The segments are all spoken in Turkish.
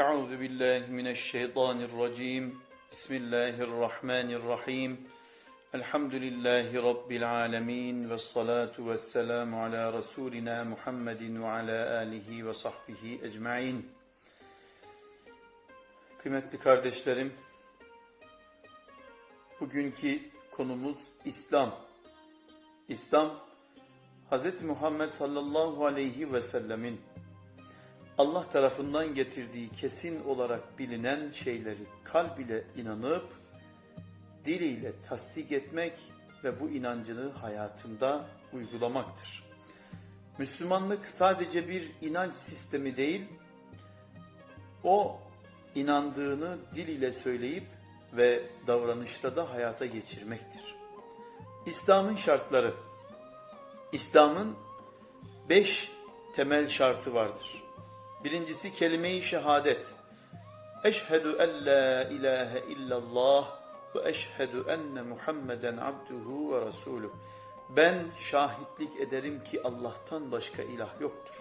Euzu billahi mineşşeytanirracim. Bismillahirrahmanirrahim. Elhamdülillahi rabbil alamin ve salatu vesselamu ala rasulina Muhammedin ve ala alihi ve sahbihi ecmaîn. Kıymetli kardeşlerim, bugünkü konumuz İslam. İslam Hz. Muhammed sallallahu aleyhi ve sellemin Allah tarafından getirdiği kesin olarak bilinen şeyleri kalb ile inanıp, dil ile tasdik etmek ve bu inancını hayatında uygulamaktır. Müslümanlık sadece bir inanç sistemi değil, o inandığını dil ile söyleyip ve davranışla da hayata geçirmektir. İslam'ın şartları İslam'ın beş temel şartı vardır. Birincisi kelime-i şehadet. Eşhedü en la ilahe illallah ve eşhedü enne Muhammeden abduhu ve resuluh. Ben şahitlik ederim ki Allah'tan başka ilah yoktur.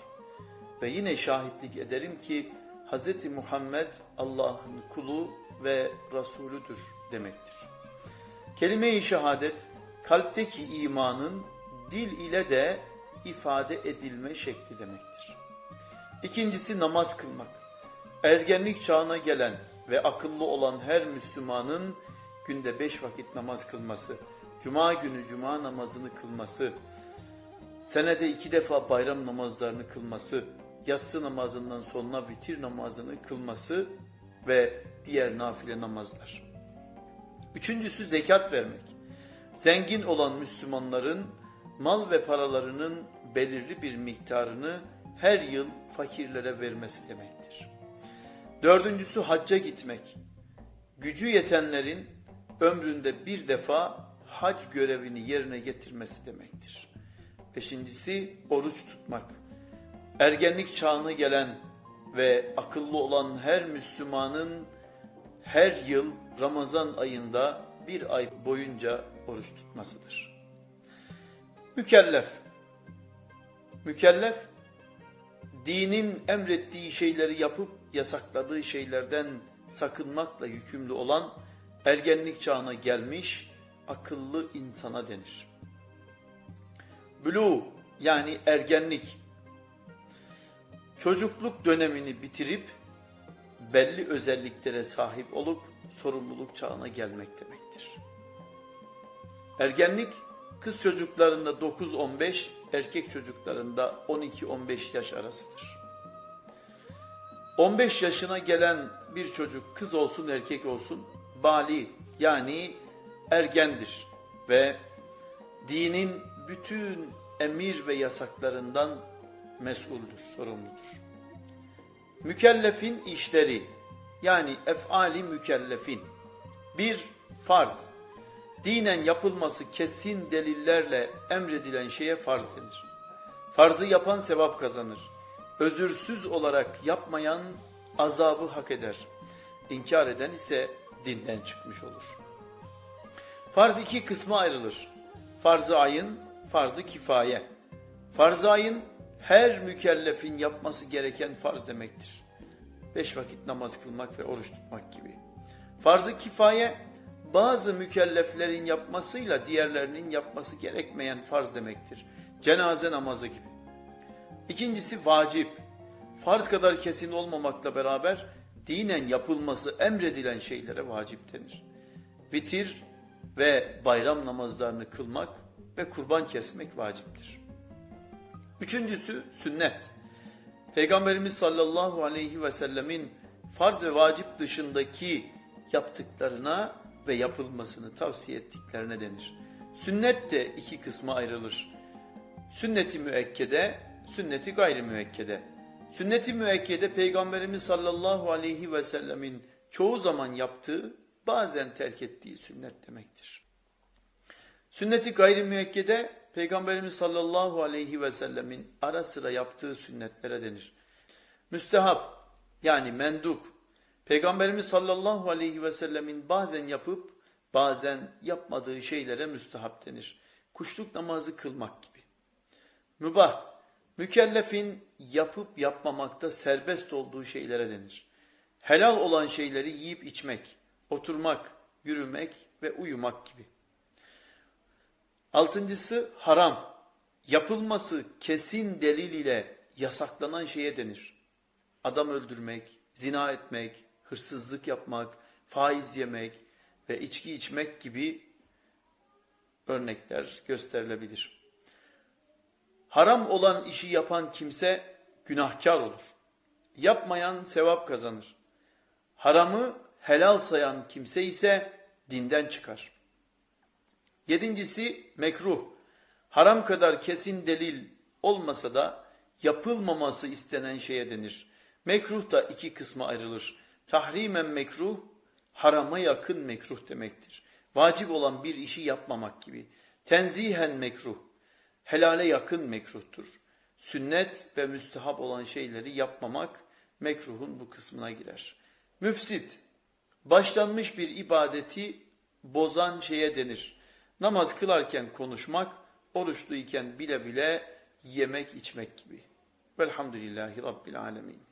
Ve yine şahitlik ederim ki Hz. Muhammed Allah'ın kulu ve Resulüdür demektir. Kelime-i şehadet kalpteki imanın dil ile de ifade edilme şekli demektir. İkincisi namaz kılmak. Ergenlik çağına gelen ve akıllı olan her Müslümanın günde beş vakit namaz kılması, cuma günü cuma namazını kılması, senede iki defa bayram namazlarını kılması, yatsı namazından sonra vitir namazını kılması ve diğer nafile namazlar. Üçüncüsü zekat vermek. Zengin olan Müslümanların mal ve paralarının belirli bir miktarını her yıl fakirlere vermesi demektir. Dördüncüsü hacca gitmek. Gücü yetenlerin ömründe bir defa hac görevini yerine getirmesi demektir. Beşincisi oruç tutmak. Ergenlik çağına gelen ve akıllı olan her Müslümanın her yıl Ramazan ayında bir ay boyunca oruç tutmasıdır. Mükellef. Mükellef, dinin emrettiği şeyleri yapıp yasakladığı şeylerden sakınmakla yükümlü olan ergenlik çağına gelmiş akıllı insana denir. Bulu yani ergenlik, çocukluk dönemini bitirip belli özelliklere sahip olup sorumluluk çağına gelmek demektir. Ergenlik kız çocuklarında 9-15, erkek çocuklarında 12-15 yaş arasıdır. 15 yaşına gelen bir çocuk kız olsun erkek olsun bali yani ergendir ve dinin bütün emir ve yasaklarından mesuldür, sorumludur. Mükellefin işleri yani efali mükellefin bir farz, dinen yapılması kesin delillerle emredilen şeye farz denir. Farzı yapan sevap kazanır. Özürsüz olarak yapmayan azabı hak eder. İnkar eden ise dinden çıkmış olur. Farz iki kısma ayrılır. Farz-ı ayın, farz-ı kifaye. Farz-ı ayın her mükellefin yapması gereken farz demektir. Beş vakit namaz kılmak ve oruç tutmak gibi. Farz-ı kifaye bazı mükelleflerin yapmasıyla diğerlerinin yapması gerekmeyen farz demektir. Cenaze namazı gibi. İkincisi vacip. Farz kadar kesin olmamakla beraber dinen yapılması emredilen şeylere vacip denir. Vitir ve bayram namazlarını kılmak ve kurban kesmek vaciptir. Üçüncüsü sünnet. Peygamberimiz sallallahu aleyhi ve sellemin farz ve vacip dışındaki yaptıklarına ve yapılmasını tavsiye ettiklerine denir. Sünnet de iki kısma ayrılır. Sünneti müekkede, sünneti gayri müekkede. Sünneti müekkede Peygamberimiz sallallahu aleyhi ve sellemin çoğu zaman yaptığı, bazen terk ettiği sünnet demektir. Sünneti gayri müekkede Peygamberimiz sallallahu aleyhi ve sellemin ara sıra yaptığı sünnetlere denir. Müstehap yani mendup. Peygamberimiz sallallahu aleyhi ve sellemin bazen yapıp bazen yapmadığı şeylere müstehap denir. Kuşluk namazı kılmak gibi. Mübah, mükellefin yapıp yapmamakta serbest olduğu şeylere denir. Helal olan şeyleri yiyip içmek, oturmak, yürümek ve uyumak gibi. Altıncısı haram. Yapılması kesin delil ile yasaklanan şeye denir. Adam öldürmek, zina etmek, hırsızlık yapmak, faiz yemek ve içki içmek gibi örnekler gösterilebilir. Haram olan işi yapan kimse günahkar olur. Yapmayan sevap kazanır. Haramı helal sayan kimse ise dinden çıkar. Yedincisi mekruh. Haram kadar kesin delil olmasa da yapılmaması istenen şeye denir. Mekruh da iki kısma ayrılır. Tahrimen mekruh, harama yakın mekruh demektir. Vacip olan bir işi yapmamak gibi. Tenzihen mekruh, helale yakın mekruhtur. Sünnet ve müstehap olan şeyleri yapmamak mekruhun bu kısmına girer. Müfsit, başlanmış bir ibadeti bozan şeye denir. Namaz kılarken konuşmak, oruçluyken bile bile yemek içmek gibi. Velhamdülillahi Rabbil Alemin.